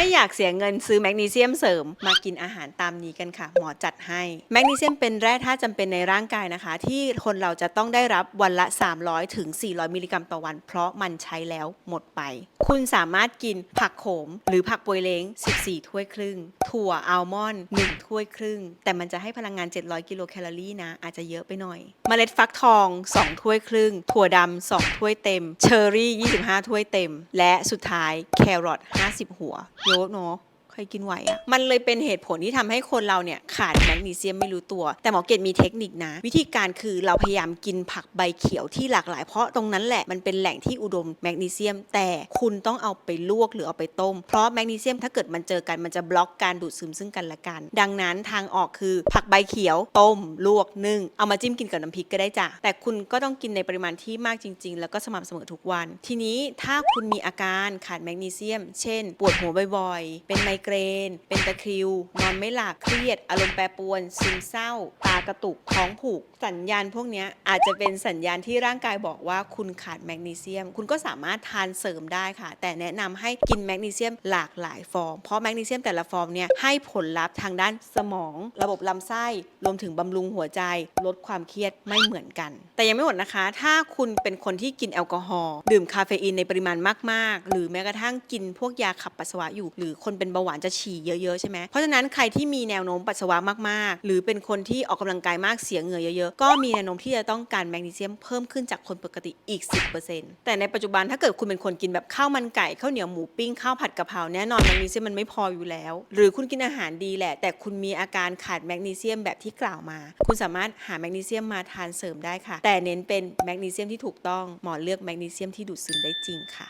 ไม่อยากเสียเงินซื้อแมกนีเซียมเสริม มากินอาหารตามนี้กันค่ะ หมอจัดให้ แมกนีเซียมเป็นแร่ธาตุจำเป็นในร่างกายนะคะ ที่คนเราจะต้องได้รับวันละ 300ถึง400 มิลลิกรัมต่อวัน เพราะมันใช้แล้วหมดไป คุณสามารถกินผักโขม หรือผักปวยเล้ง 14 ถ้วยครึ่ง ถั่วอัลมอนด์หนึ่งถ้วยครึ่ง แต่มันจะให้พลังงาน 700 กิโลแคลอรี่นะ อาจจะเยอะไปหน่อย เมล็ดฟักทอง 2 ถ้วยครึ่ง ถั่วดำ2ถ้วยเต็ม เชอร์รี่ 25 ถ้วยเต็ม และสุดท้ายแครอท50 หัวเยอะเนาะ ครกินไหวอะ่ะ มันเลยเป็นเหตุผลที่ทำให้คนเราเนี่ยขาดแมกนีเซียมไม่รู้ตัว แต่หมอเกตมีเทคนิคนะ วิธีการคือเราพยายามกินผักใบเขียวที่หลากหลาย เพราะตรงนั้นแหละมันเป็นแหล่งที่อุดมแมกนีเซียม แต่คุณต้องเอาไปลวกหรือเอาไปต้ม เพราะแมกนีเซียมถ้าเกิดมันเจอกันมันจะบล็อกการดูดซึมซึ่งกันและกัน ดังนั้นทางออกคือผักใบเขียวต้ม ลวกนึ่งเอามาจิ้มกินกับน้ำพริกก็ได้จ้ะแต่คุณก็ต้องกินในปริมาณที่มากจริง ๆ แล้วก็สม่ำเสมอทุกวัน ทีนี้ถ้าคุณมีอาการขาดแมกนีเซียม เช่น ปวดหัวบ่อยๆ เป็นไมเกรน เป็นตะคริว นอนไม่หลับเครียด อารมณ์แปรปรวน ซึมเศร้า ตากระตุก ท้องผูก สัญญาณพวกนี้อาจจะเป็นสัญญาณที่ร่างกายบอกว่าคุณขาดแมกนีเซียม คุณก็สามารถทานเสริมได้ค่ะ แต่แนะนำให้กินแมกนีเซียมหลากหลายฟอร์ม เพราะแมกนีเซียมแต่ละฟอร์มเนี่ยให้ผลลัพธ์ทางด้านสมอง ระบบลำไส้ รวมถึงบำรุงหัวใจ ลดความเครียดไม่เหมือนกัน แต่ยังไม่หมดนะคะ ถ้าคุณเป็นคนที่กินแอลกอฮอล์ดื่มคาเฟอีนในปริมาณมาก ๆ หรือแม้กระทั่งกินพวกยาขับปัสสาวะอยู่ หรือคนเป็นเบาหวานจะฉี่เยอะๆใช่ไหมเพราะฉะนั้นใครที่มีแนวโน้มปัสสาวะมากๆ หรือเป็นคนที่ออกกำลังกายมากเสียเหงื่อเยอะๆ ก็มีแนวโน้มที่จะต้องการแมกนีเซียมเพิ่มขึ้นจากคนปกติอีก 10%แต่ในปัจจุบันถ้าเกิดคุณเป็นคนกินแบบข้าวมันไก่ข้าวเหนียวหมูปิ้งข้าวผัดกะเพราแน่นอนแมกนีเซียมมันไม่พออยู่แล้ว หรือคุณกินอาหารดีแหละ แต่คุณมีอาการขาดแมกนีเซียมแบบที่กล่าวมา คุณสามารถหาแมกนีเซียมมาทานเสริมได้ค่ะ แต่เน้นเป็นแมกนีเซียมที่ถูกต้องหมอเลือกแมกนีเซียมที่ดูดซึมได้จริงค่ะ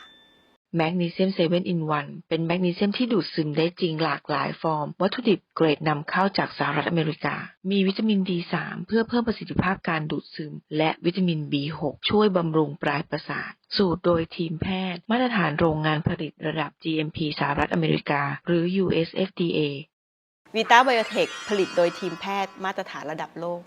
แมกนีเซียมเซเว่นอินวันเป็นแมกนีเซียมที่ดูดซึมได้จริงหลากหลายฟอร์ม วัตถุดิบเกรดนำเข้าจากสหรัฐอเมริกา มีวิตามิน D3 เพื่อเพิ่มประสิทธิภาพการดูดซึม และวิตามิน B6 ช่วยบำรุงปลายประสาท สูตรโดยทีมแพทย์ มาตรฐานโรงงานผลิตระดับ GMP สหรัฐอเมริกา หรือ USFDA วิต้าไบโอเทคผลิตโดยทีมแพทย์มาตรฐานระดับโลก